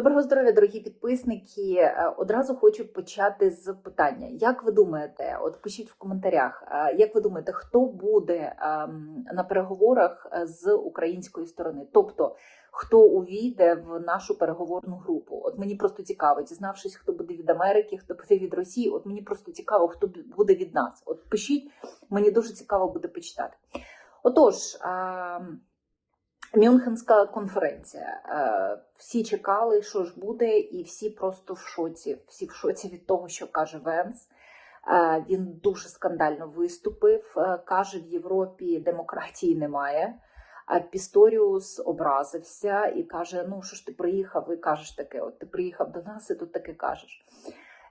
Доброго здоров'я, дорогі підписники. Е, Одразу хочу почати з питання. Як ви думаєте, от пишіть в коментарях, е, як ви думаєте, хто буде ем, на переговорах е, з української сторони? Тобто, хто увійде в нашу переговорну групу? От мені просто цікаво, дізнавшись, хто буде від Америки, хто буде від Росії. От мені просто цікаво, хто буде від нас. От пишіть, мені дуже цікаво буде почитати. Отож. Мюнхенська конференція. Е, Всі чекали, що ж буде, і всі просто в шоці. Всі в шоці від того, що каже Венс. Е, Він дуже скандально виступив. Е, Каже, в Європі демократії немає. А Пісторіус образився і каже: Ну, що ж ти приїхав і кажеш таке? От ти приїхав до нас і тут таке кажеш.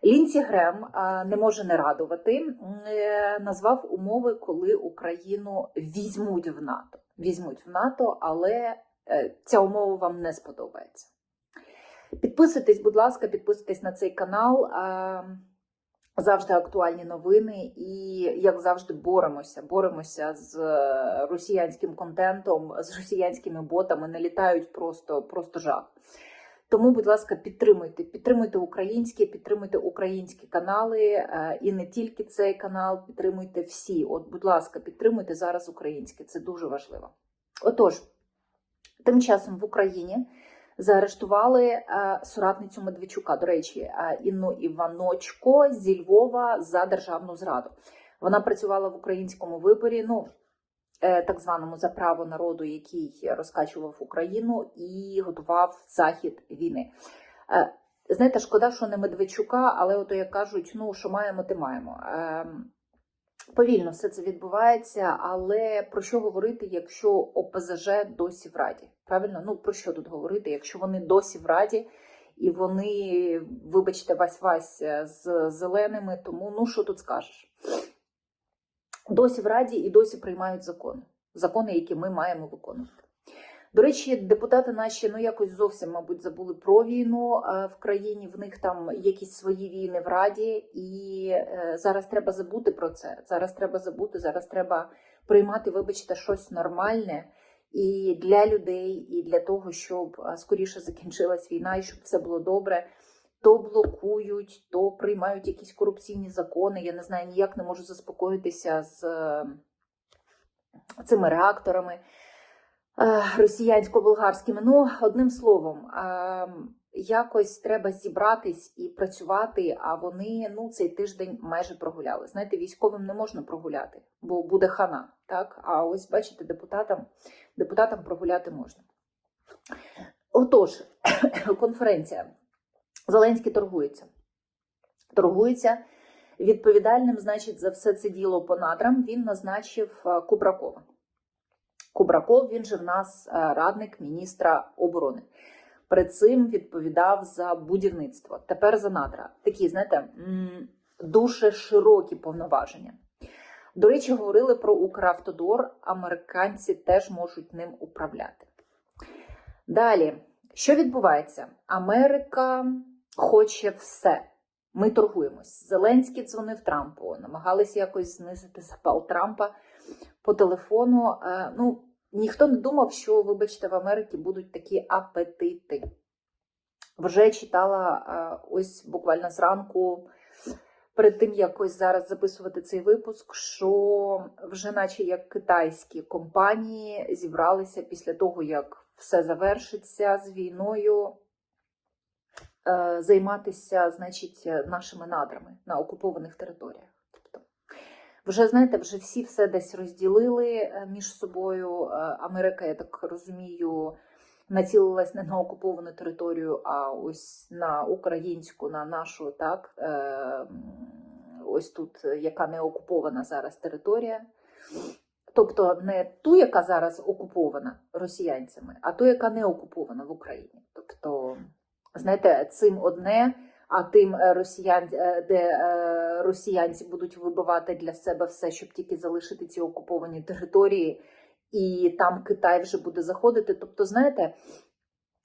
Лінці Грем е, не може не радувати. Е, Назвав умови, коли Україну візьмуть в НАТО. Візьмуть в НАТО, але е, ця умова вам не сподобається. Підписуйтесь, будь ласка, підписуйтесь на цей канал. Завжди актуальні новини, і як завжди, боремося. Боремося з росіянським контентом, з росіянськими ботами. Не літають просто, просто жах. Тому, будь ласка, підтримуйте, підтримуйте українські, підтримуйте українські канали, е, і не тільки цей канал, підтримуйте всі. От, будь ласка, підтримуйте зараз українське, це дуже важливо. Отож, тим часом в Україні заарештували е, соратницю Медведчука, до речі, е, Інну Іваночко зі Львова за державну зраду. Вона працювала в українському виборі. Ну, так званому за право народу, який розкачував Україну і готував захід війни. Е, Знаєте, шкода, що не Медведчука, але ото як кажуть, ну що маємо, те маємо. Ем, Повільно все це відбувається, але про що говорити, якщо ОПЗЖ досі в Раді? Правильно? Ну про що тут говорити, якщо вони досі в Раді і вони, вибачте, вась-вась з зеленими, тому ну що тут скажеш? Досі в Раді і досі приймають закони, закони, які ми маємо виконувати. До речі, депутати наші ну якось зовсім, мабуть, забули про війну е, в країні. В них там якісь свої війни в Раді, і е, зараз треба забути про це. Зараз треба забути, зараз треба приймати, вибачте, щось нормальне і для людей, і для того, щоб скоріше закінчилась війна, і щоб все було добре. То блокують, то приймають якісь корупційні закони. Я не знаю, ніяк не можу заспокоїтися з е, цими реакторами е, росіянсько-болгарськими. Ну, одним словом, е, якось треба зібратись і працювати, а вони ну, цей тиждень майже прогуляли. Знаєте, військовим не можна прогуляти, бо буде хана. Так? А ось бачите, депутатам, депутатам прогуляти можна. Отож, конференція. Зеленський торгується. Торгується відповідальним, значить, за все це діло по надрам він назначив е, Кубракова. Кубраков він же в нас е, радник міністра оборони. Перед цим відповідав за будівництво. Тепер за надра. Такі, знаєте, дуже широкі повноваження. До речі, говорили про Укравтодор. Американці теж можуть ним управляти. Далі, що відбувається? Америка хоче все. Ми торгуємось. Зеленський дзвонив Трампу, намагалися якось знизити запал Трампа по телефону. Е, Ну, ніхто не думав, що, вибачте, в Америці будуть такі апетити. Вже читала е, ось буквально зранку, перед тим як зараз записувати цей випуск, що вже, наче як китайські компанії, зібралися після того, як все завершиться з війною. Е, Займатися, значить, нашими надрами на окупованих територіях. Тобто, вже знаєте, вже всі все десь розділили е, між собою. Е, Америка, я так розумію, націлилась не на окуповану територію, а ось на українську, на нашу, так е, ось тут, е, яка не окупована зараз територія. Тобто не ту, яка зараз окупована росіянцями, а ту, яка не окупована в Україні. Тобто, знаєте, цим одне, а тим е, росіян, е, де е, росіянці будуть вибивати для себе все, щоб тільки залишити ці окуповані території, і там Китай вже буде заходити. Тобто, знаєте,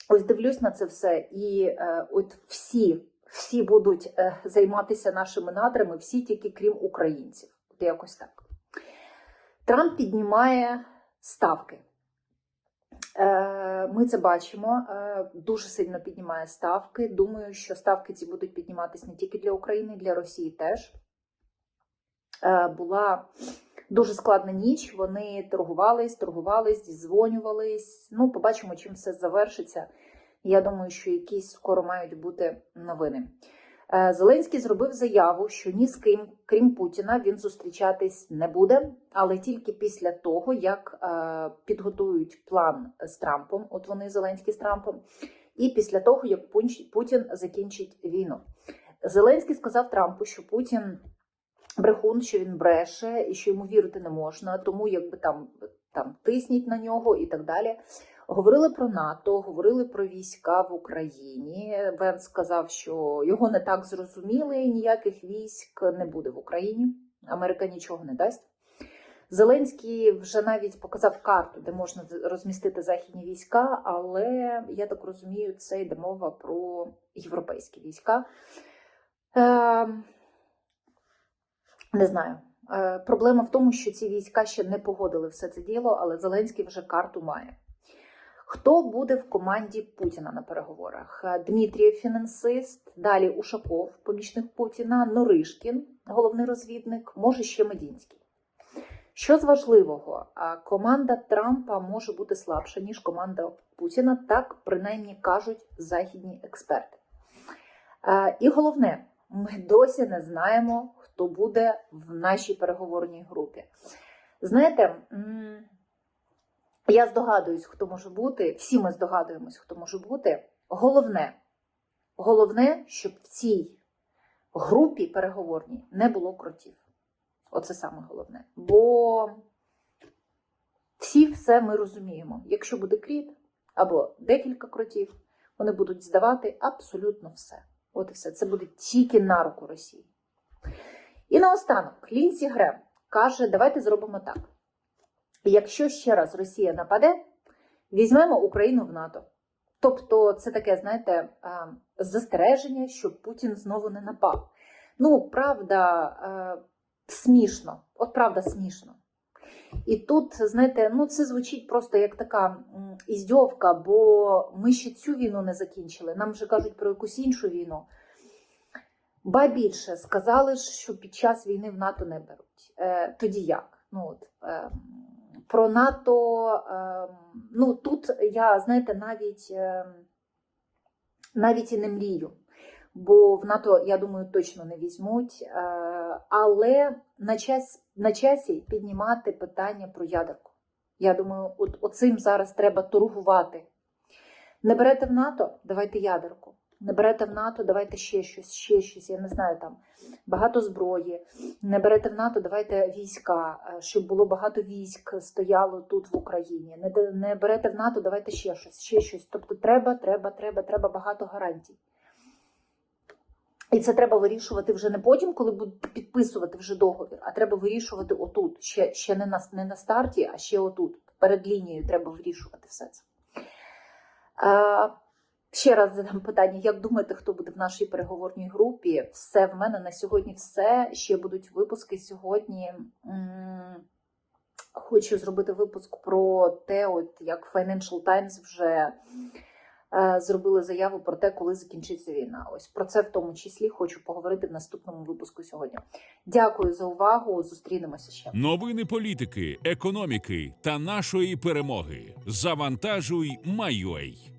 ось дивлюсь на це все, і от всі, всі будуть займатися нашими надрами, всі тільки крім українців. От якось так. Трамп піднімає ставки. Е, Ми це бачимо. Е, Дуже сильно піднімає ставки. Думаю, що ставки ці будуть підніматись не тільки для України, для Росії теж. Е, Була дуже складна ніч. Вони торгувались, торгувались, дзвонювались. Ну, побачимо, чим все завершиться. Я думаю, що якісь скоро мають бути новини. Е, Зеленський зробив заяву, що ні з ким, крім Путіна, він зустрічатись не буде, але тільки після того, як е, підготують план з Трампом, от вони Зеленський з Трампом, і після того, як Путін закінчить війну. Зеленський сказав Трампу, що Путін брехун, що він бреше і що йому вірити не можна, тому якби там, там тисніть на нього і так далі. Говорили про НАТО, говорили про війська в Україні. Вен сказав, що його не так зрозуміли, ніяких військ не буде в Україні. Америка нічого не дасть. Зеленський вже навіть показав карту, де можна розмістити західні війська, але я так розумію, це йде мова про європейські війська. Е, не знаю. Е, Проблема в тому, що ці війська ще не погодили все це діло, але Зеленський вже карту має. Хто буде в команді Путіна на переговорах? Е, Дмитрієв фінансист, далі Ушаков, помічник Путіна, Норишкін, головний розвідник, може ще Медінський. Що з важливого, команда Трампа може бути слабша, ніж команда Путіна, так принаймні кажуть західні експерти. Е, І головне, ми досі не знаємо, хто буде в нашій переговорній групі. Знаєте, я здогадуюсь, хто може бути. Всі ми здогадуємось, хто може бути. Головне, головне, щоб в цій групі переговорній не було кротів. Оце саме головне. Бо всі все ми розуміємо. Якщо буде кріт або декілька кротів, вони будуть здавати абсолютно все. От і все. Це буде тільки на руку Росії. І наостанок Лінсі Грем каже: давайте зробимо так. Якщо ще раз Росія нападе, візьмемо Україну в НАТО. Тобто, це таке, знаєте, застереження, щоб Путін знову не напав. Ну, правда, е, смішно. От правда, смішно. І тут, знаєте, ну це звучить просто як така іздьовка, бо ми ще цю війну не закінчили. Нам вже кажуть про якусь іншу війну. Ба більше сказали, що під час війни в НАТО не беруть. Е, тоді як? Ну, от, е, про НАТО, е, ну тут я, знаєте, навіть, е, навіть і не мрію. Бо в НАТО, я думаю, точно не візьмуть. Е, але на, час, на часі піднімати питання про ядерку. Я думаю, от оцим зараз треба торгувати. Не берете в НАТО, давайте ядерку. Не берете в НАТО, давайте ще щось, ще щось. Я не знаю там багато зброї. Не берете в НАТО, давайте війська, е, щоб було багато військ стояло тут в Україні. Не, не берете в НАТО, давайте ще щось, ще щось. Тобто треба, треба, треба, треба багато гарантій. І це треба вирішувати вже не потім, коли будуть підписувати вже договір, а треба вирішувати отут. Ще, ще не, на, не на старті, а ще отут. Перед лінією треба вирішувати все це. Ще раз задам питання: як думаєте, хто буде в нашій переговорній групі? Все в мене на сьогодні все. Ще будуть випуски сьогодні. Хочу зробити випуск про те, от як Financial Times вже е, зробили заяву про те, коли закінчиться війна. Ось про це в тому числі хочу поговорити в наступному випуску сьогодні. Дякую за увагу. Зустрінемося ще. Новини політики, економіки та нашої перемоги. Завантажуй, Майой.